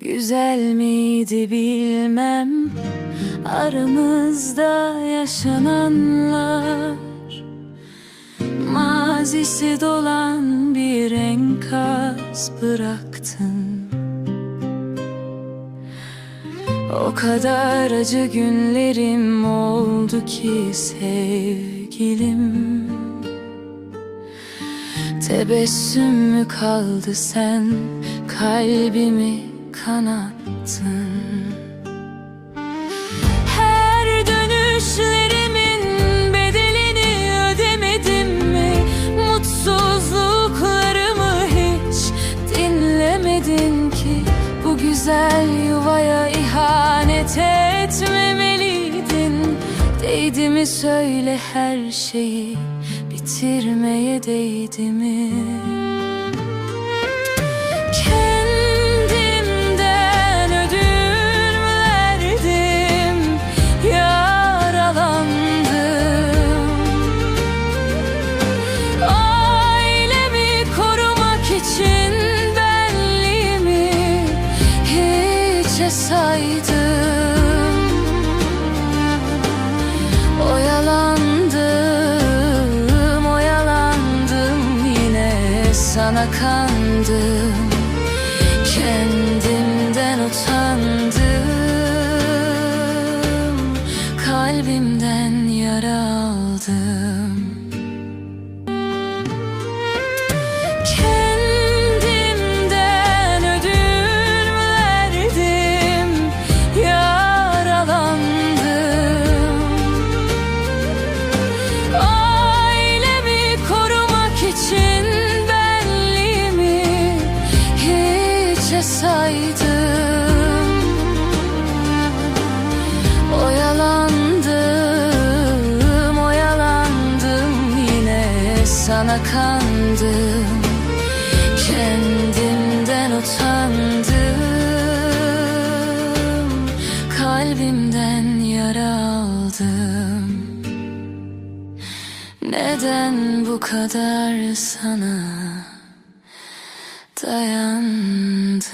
Güzel miydi bilmem. Aramızda yaşananlar. Mazisi dolan bir enkaz bıraktın. O kadar acı günlerim oldu ki sevgilim. Tebessüm mü kaldı sen kalbimi kanattın Her dönüşlerimin bedelini ödemedim mi? Mutsuzluklarımı hiç dinlemedin ki Bu güzel yuvaya ihanet etmemeliydin Değdi mi söyle her şeyi bitirmeye değdi mi? Sana kandım Kendimden utandım Kalbimden yara aldım Oyalandım, oyalandım yine sana kandım Kendimden utandım. Kalbimden yara aldım. Neden bu kadar sana dayandım?